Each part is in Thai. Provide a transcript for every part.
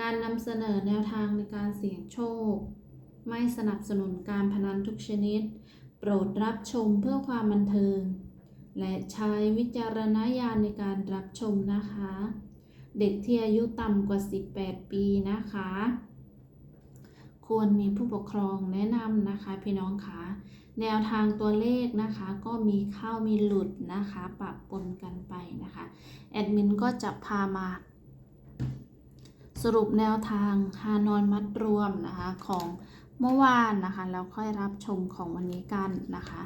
การนำเสนอแนวทางในการเสี่ยงโชค ไม่สนับสนุนการพนันทุกชนิด โปรดรับชมเพื่อความบันเทิง และใช้วิจารณญาณในการรับชมนะคะ เด็กที่อายุต่ำกว่า 18 ปีนะคะ ควรมีผู้ปกครองแนะนำนะคะพี่น้องคะแนวทางตัวเลขนะคะก็มีเข้ามีหลุดนะคะปะปนกันไปนะคะ แอดมินก็จะพามา สรุปแนวทางฮานอยมัดรวมนะคะของเมื่อวานนะคะแล้วค่อยรับชมของวันนี้กันนะคะ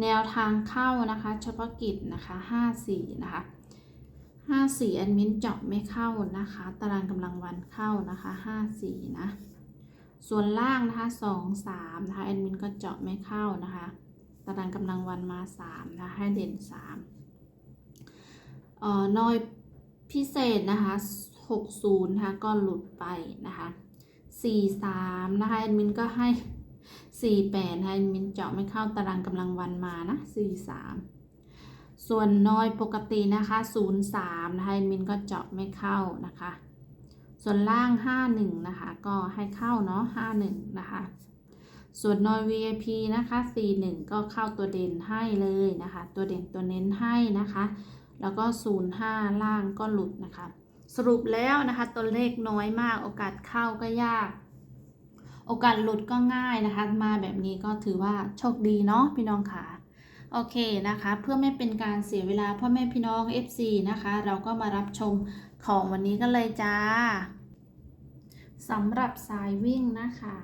แนวทางเข้านะคะเฉพาะกิจนะคะ54นะคะ54แอดมินเจาะไม่เข้านะคะ ตารางกำลังวันเข้านะคะ54นะส่วนล่างนะคะ2 3นะคะแอดมินก็เจาะไม่เข้านะคะตารางกำลังวันมา3นะให้เด่น3เอ่อน้อยพิเศษนะคะ 60นะคะก็หลุดไปนะคะ43นะคะแอดมินก็ให้ 48นะคะแอดมินเจาะไม่เข้าตารางกำลังวันมานะ43 ส่วนน้อยปกตินะคะ03นะคะแอดมินก็เจาะไม่เข้านะคะ ส่วนล่าง 51นะคะก็ให้เข้าเนาะ51นะคะส่วนนอย VIP นะคะ41 ก็เข้าตัวเด่นให้เลยนะคะ ตัวเด่นตัวเน้นให้นะคะ แล้วก็ 05 ล่างก็หลุดนะคะ สรุปแล้วนะคะตัวเลขน้อยมาก โอกาสเข้าก็ยาก โอกาสหลุดก็ง่ายนะคะ มาแบบนี้ก็ถือว่าโชคดีเนาะพี่น้องค่ะโอเคนะคะ เพื่อไม่เป็นการเสียเวลาพ่อแม่พี่น้อง FC นะคะ เราก็มารับชมของวันนี้กันเลยจ้าสำหรับสายวิ่งนะคะ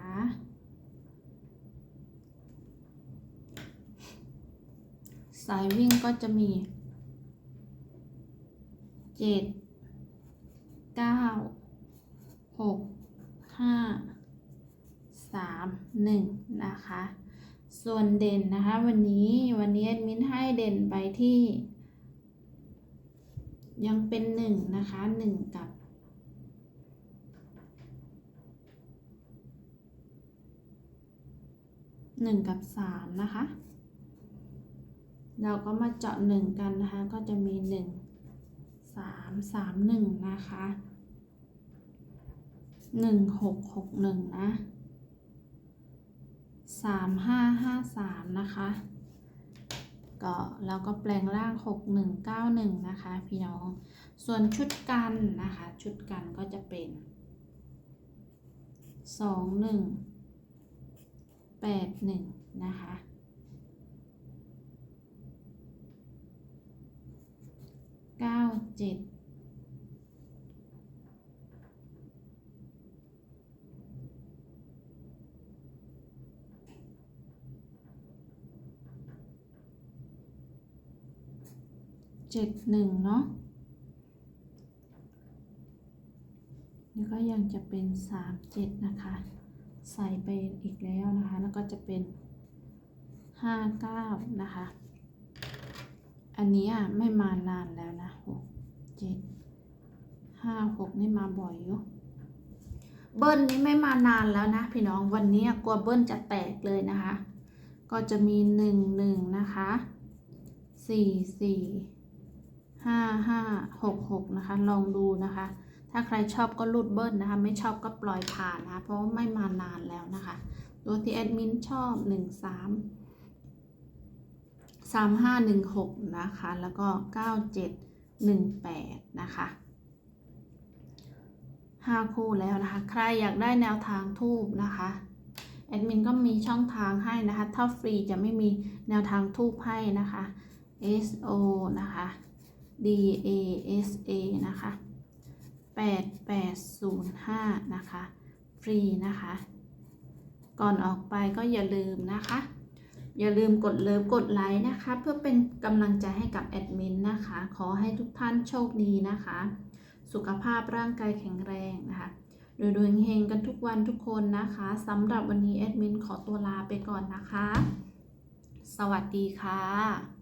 สายวิ่งก็จะมีเจ็ด เก้าหกห้าสามหนึ่งนะคะ ส่วนเด่นนะคะ วันนี้วันนี้แอดมินให้เด่นไปที่ ยังเป็นหนึ่งนะคะหนึ่งกับหนึ่งกับสามนะคะ เราก็มาเจาะหนึ่งกันนะคะ ก็จะมีหนึ่ง สามสามหนึ่งนะคะหนึ่งหกหกหนึ่งนะสามห้าห้าสามนะคะก็เราก็แปลงร่างหกหนึ่งเก้าหนึ่งนะคะ พี่น้อง ส่วนชุดกันนะคะ ชุดกันก็จะเป็นสองหนึ่งแปดหนึ่งนะคะ เจ็ดเจ็ดหนึ่งเนาะแล้วก็ยังจะเป็นสามเจ็ดนะคะ ใส่ไปอีกแล้วนะคะ แล้วก็จะเป็นห้าเก้านะคะ อันนี้อะไม่มานานแล้วนะหก เจ็ดห้าหกนี่มาบ่อยอยู่เบิ้ลนี่ไม่มานานแล้วนะ พี่น้องวันนี้กลัวเบิ้ลจะแตกเลยนะคะ ก็จะมีหนึ่งหนึ่งนะคะสี่สี่ห้าห้าหกหกนะคะ ลองดูนะคะ ถ้าใครชอบก็รูดเบิ้ลนะคะ ไม่ชอบก็ปล่อยผ่านนะคะ เพราะว่าไม่มานานแล้วนะคะตัวที่แอดมินชอบหนึ่งสามสามห้าหนึ่งหกนะคะ แล้วก็เก้าเจ็ด หนึ่งแปดนะคะห้าคู่แล้วนะคะ ใครอยากได้แนวทางทูบนะคะแอดมินก็มีช่องทางให้นะคะ ถ้าฟรีจะไม่มีแนวทางทูบให้นะคะ S O นะคะ D A S A นะคะแปดแปดศูนย์ห้านะคะ ฟรีนะคะ ก่อนออกไปก็อย่าลืมนะคะ อย่าลืมกดเลิฟกดไลค์นะคะ เพื่อเป็นกำลังใจให้กับแอดมินนะคะ ขอให้ทุกท่านโชคดีนะคะ สุขภาพร่างกายแข็งแรงนะคะดยโดยเฮงกันทุกวันทุกคนนะคะสำหรับวันนี้แอดมินขอตัวลาไปก่อนนะคะ สวัสดีค่ะ